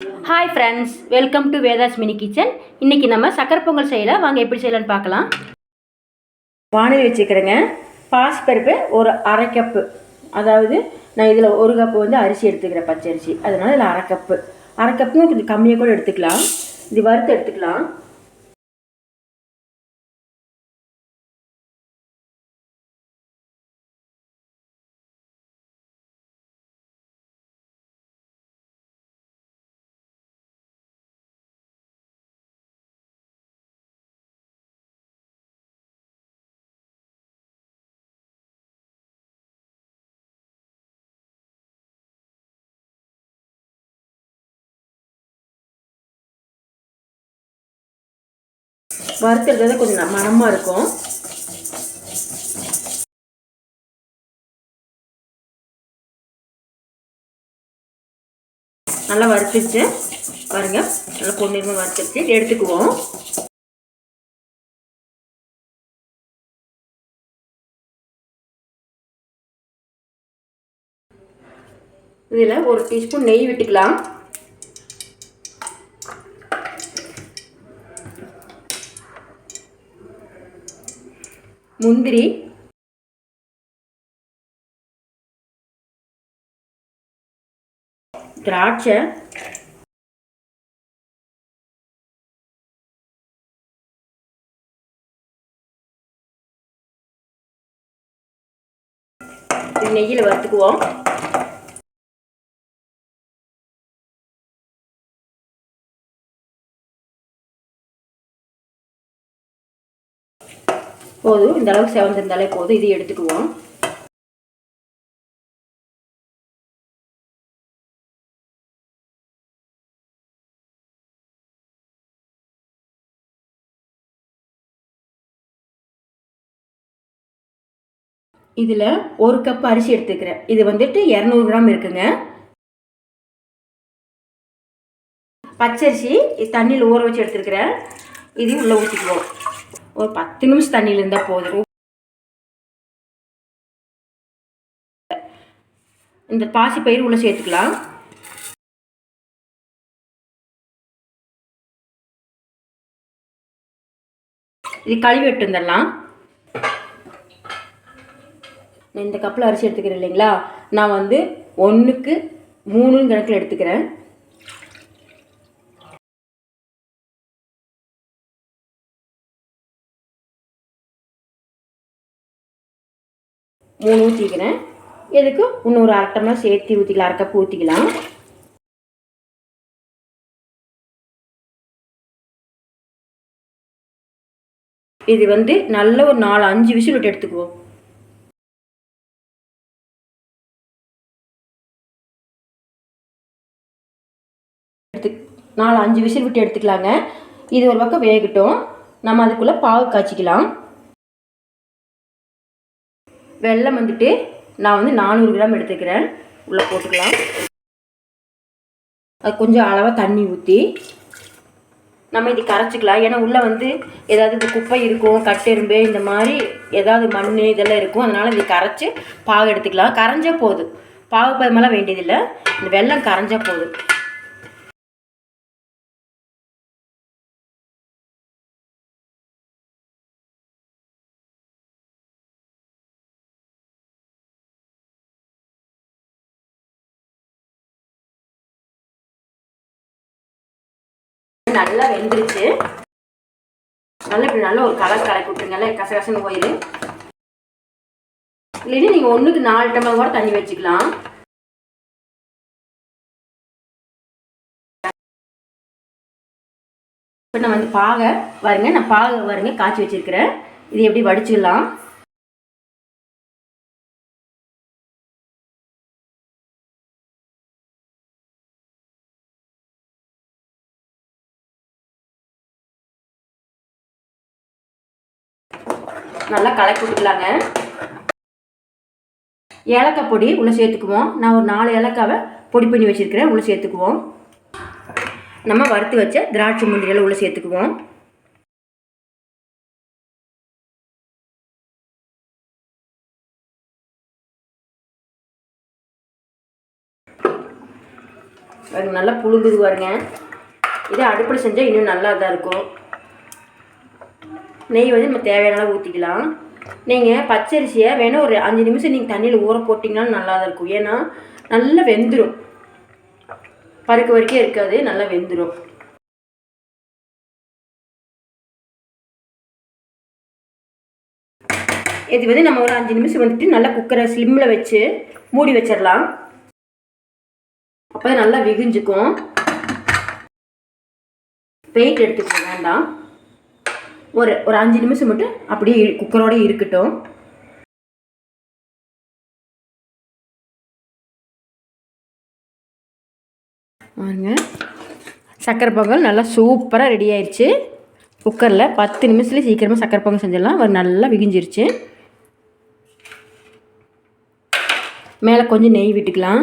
Hi friends welcome to Vedha's mini kitchen இன்றைக்கி நம்ம சக்கரை பொங்கல் செய்யலாம் வாங்க எப்படி செய்யலான்னு பார்க்கலாம். வானிலை வச்சுக்கிறேங்க. பாசிப்பருப்பு ஒரு அரை கப்பு அதாவது நான் இதில் ஒரு கப்பு வந்து அரிசி எடுத்துக்கிறேன் பச்சரிசி. அதனால் இதில் அரை கப்பு அரை கப்பும் கொஞ்சம் கம்மியாக கூட எடுத்துக்கலாம். இது வறுத்து எடுத்துக்கலாம். வறுத்துறது கொஞ்சம் மனமாக இருக்கும். நல்லா வறுத்துச்சு பாருங்க நல்லா பொன்னிறமாக வறுத்துச்சு எடுத்துக்குவோம். இதில் ஒரு டீஸ்பூன் நெய் விட்டுக்கலாம். முந்திரி. திராட்சை. நெய்யில் வறுத்துக்குவோம். போதும் இந்த அளவுக்கு செவந்திருந்தாலே போதும் இது எடுத்துக்குவோம். இதில் ஒரு கப் அரிசி எடுத்துக்கிறேன். இது வந்துட்டு இரநூறு கிராம் இருக்குங்க. பச்சரிசி தண்ணியில் ஊற வச்சு எடுத்துருக்கிறேன் இதையும் உள்ளே ஊற்றிக்குவோம் ஒரு பத்து நிமிஷம் தண்ணியில் இருந்தால் போதும். இந்த பாசி பயிர் உள்ளே சேர்த்துக்கலாம். இது கழுவி விட்டு வந்துடலாம். நான் இந்த கப்பில் அரிசி எடுத்துக்கிறேன் இல்லைங்களா? நான் வந்து ஒன்றுக்கு மூணு கணக்கில் எடுத்துக்கிறேன். மூணு ஊற்றிக்கிறேன் எதுக்கு? இன்னொரு அரை டம்ளர் சேர்த்து ஊற்றிக்கலாம் அரை ஊற்றிக்கலாம் இது வந்து நல்ல ஒரு நாலு அஞ்சு விசில் விட்டு எடுத்துக்குவோம். எடுத்து நாலு அஞ்சு விசில் விட்டு எடுத்துக்கலாங்க. இது ஒரு பக்கம் வேகட்டும். நம்ம அதுக்குள்ளே பாகு காய்ச்சிக்கலாம். வெல்லம் வந்துட்டு நான் வந்து நானூறு கிராம் எடுத்துக்கிறேன். உள்ளே போட்டுக்கலாம். அது கொஞ்சம் அளவாக தண்ணி ஊற்றி நம்ம இது கரைச்சிக்கலாம். ஏன்னா உள்ளே வந்து ஏதாவது இந்த குப்பை இருக்கும் கட்டெரும்பு இந்த மாதிரி ஏதாவது மண் இதெல்லாம் இருக்கும். அதனால் இது கரைச்சி பாகு எடுத்துக்கலாம். கரைஞ்சா போதும். பாகு பதமெல்லாம் வேண்டியதில்லை. இந்த வெல்லம் கரைஞ்சா போதும். நல்லா வெந்துருச்சு. நல்லா இப்படி நல்ல ஒரு கலர் கலக்கி விட்டுருங்கல்ல கசகசன்னு போயிரு. இல்லைன்னா நீங்கள் ஒன்றுக்கு நாலு டம்ளர் கூட தண்ணி வச்சுக்கலாம். இப்போ நான் வந்து பாகை பாருங்க நான் பாகை வருங்க காய்ச்சி வச்சிருக்கிறேன். இது எப்படி வடிச்சிடலாம் நல்லா கலக்கி விட்டுக்கலாங்க. ஏலக்காய் பொடி உள்ளே சேர்த்துக்குவோம். நான் ஒரு நாலு ஏலக்காவை பொடி பண்ணி வச்சுருக்கிறேன். உள்ளே சேர்த்துக்குவோம். நம்ம வறுத்து வச்ச திராட்சை முந்திரியெல்லாம் உள்ளே சேர்த்துக்குவோம். நல்லா புழுங்குது பாருங்க. இதே அடுப்பில் செஞ்சால் இன்னும் நல்லா தான் இருக்கும். நெய் வந்து நம்ம தேவையான அளவு ஊற்றிக்கலாம் நீங்கள் பச்சரிசியை வேணால் ஒரு அஞ்சு நிமிஷம் நீங்கள் தண்ணியில் ஊற போட்டிங்கனாலும் நல்லா தான் இருக்கும். ஏன்னா நல்லா வெந்துடும் பருக்க வரைக்கும் இருக்காது நல்லா வெந்துடும் இது வந்து நம்ம ஒரு அஞ்சு நிமிஷம் வந்துட்டு நல்லா குக்கரை ஸ்லிம்மில் வச்சு மூடி வச்சிடலாம். அப்போ நல்லா விகுஞ்சுக்கும். வெயிட் எடுத்துக்க வேண்டாம். ஒரு ஒரு அஞ்சு நிமிஷம் மட்டும் அப்படியே குக்கரோடு இருக்கட்டும். பாருங்க. சக்கரை பொங்கல் நல்லா சூப்பராக ரெடி ஆயிடுச்சு குக்கரில் பத்து நிமிஷத்துல சீக்கிரமாக சக்கரை பொங்கல் செஞ்சிடலாம். அவர் நல்லா விகிஞ்சிருச்சு. மேலே கொஞ்சம் நெய் விட்டுக்கலாம்.